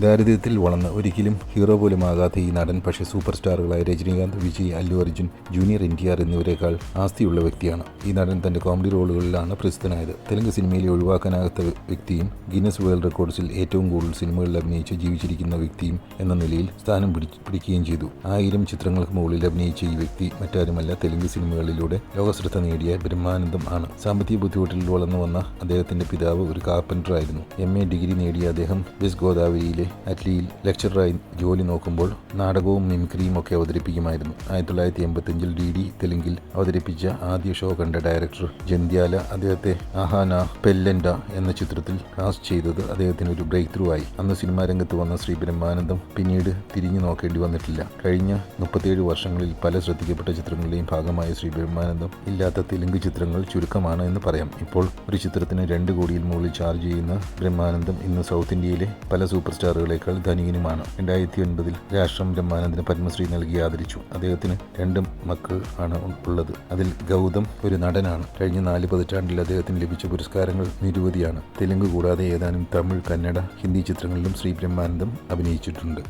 ദാരിദ്ര്യത്തിൽ വളർന്ന് ഒരിക്കലും ഹീറോ പോലും ആകാത്ത ഈ നടൻ പക്ഷേ super സ്റ്റാറുകളായ Rajinikanth Vijay Allu Arjun junior N T R എന്നിവരെക്കാൾ ആസ്തിയുള്ള വ്യക്തിയാണ്. ഈ നടൻ തന്റെ കോമഡി റോളുകളിലാണ് പ്രസിദ്ധനായത് തെലുങ്ക് സിനിമയിലെ ഒഴിവാക്കാനാകാത്ത വ്യക്തിയും ഗിന്നസ് വേൾഡ് റെക്കോർഡ്സിൽ ഏറ്റവും കൂടുതൽ സിനിമകളിൽ അഭിനയിച്ച് ജീവിച്ചിരിക്കുന്ന വ്യക്തിയും എന്ന നിലയിൽ സ്ഥാനം പിടി- പിടിക്കുകയും ചെയ്തു. ആയിരം ചിത്രങ്ങൾക്ക് മുകളിൽ അഭിനയിച്ച ഈ വ്യക്തി മറ്റാരുമല്ല തെലുങ്ക് സിനിമകളിലൂടെ ലോകശ്രദ്ധ നേടിയ ബ്രഹ്മാനന്ദം ആണ്. സാമ്പത്തിക ബുദ്ധിമുട്ടിൽ വളർന്നു വന്ന അദ്ദേഹത്തിന്റെ പിതാവ് ഒരു കാർപ്പന്ററായിരുന്നു എം എ ഡിഗ്രി നേടിയ അദ്ദേഹം വെസ്റ്റ് ഗോദാവരിയിലെ അറ്റ്ലിയിൽ ലെക്ചറായി ജോലി നോക്കുമ്പോൾ നാടകവും മിമിക്രിയും ഒക്കെ അവതരിപ്പിക്കുമായിരുന്നു. ആയിരത്തി തൊള്ളായിരത്തി എൺപത്തിയഞ്ചിൽ ഡി ഡി തെലുങ്കിൽ അവതരിപ്പിച്ച ആദ്യ ഷോ കണ്ട ഡയറക്ടർ ജന്ത്യാല അദ്ദേഹത്തെ ആഹാന പെല്ലൻഡ എന്ന ചിത്രത്തിൽ കാസ്റ്റ് ചെയ്തത് അദ്ദേഹത്തിന് ഒരു ബ്രേക്ക് ത്രൂ ആയി. അന്ന് സിനിമാ രംഗത്ത് വന്ന ശ്രീ ബ്രഹ്മാനന്ദം പിന്നീട് തിരിഞ്ഞു നോക്കേണ്ടി വന്നിട്ടില്ല. കഴിഞ്ഞ മുപ്പത്തിയേഴ് വർഷങ്ങളിൽ പല ശ്രദ്ധിക്കപ്പെട്ട ചിത്രങ്ങളുടെയും ഭാഗമായ ശ്രീ ബ്രഹ്മാനന്ദം ഇല്ലാത്ത തെലുങ്ക് ചിത്രങ്ങൾ ചുരുക്കമാണ് എന്ന് പറയാം. ഇപ്പോൾ ഒരു ചിത്രത്തിന് രണ്ട് കോടിയിൽ മുകളിൽ ചാർജ് ചെയ്യുന്ന ബ്രഹ്മാനന്ദം ഇന്ന് സൗത്ത് ഇന്ത്യയിലെ പല സൂപ്പർ സ്റ്റാറുകളേക്കാൾ ധനികനുമാണ് രണ്ടായിരത്തി ഒൻപതിൽ രാഷ്ട്രം ബ്രഹ്മാനന്ദന് പത്മശ്രീ നൽകി ആദരിച്ചു. അദ്ദേഹത്തിന് രണ്ടും മക്കൾ ആണ് ഉള്ളത് അതിൽ ഗൗതം ഒരു നടനാണ്. കഴിഞ്ഞ നാല് പതിറ്റാണ്ടിൽ അദ്ദേഹത്തിന് ലഭിച്ച പുരസ്കാരങ്ങൾ നിരവധിയാണ്. തെലുങ്ക് കൂടാതെ ഏതാനും തമിഴ് കന്നഡ ഹിന്ദി ചിത്രങ്ങളിലും ശ്രീ ബ്രഹ്മാനന്ദം അഭിനയിച്ചിട്ടുണ്ട്.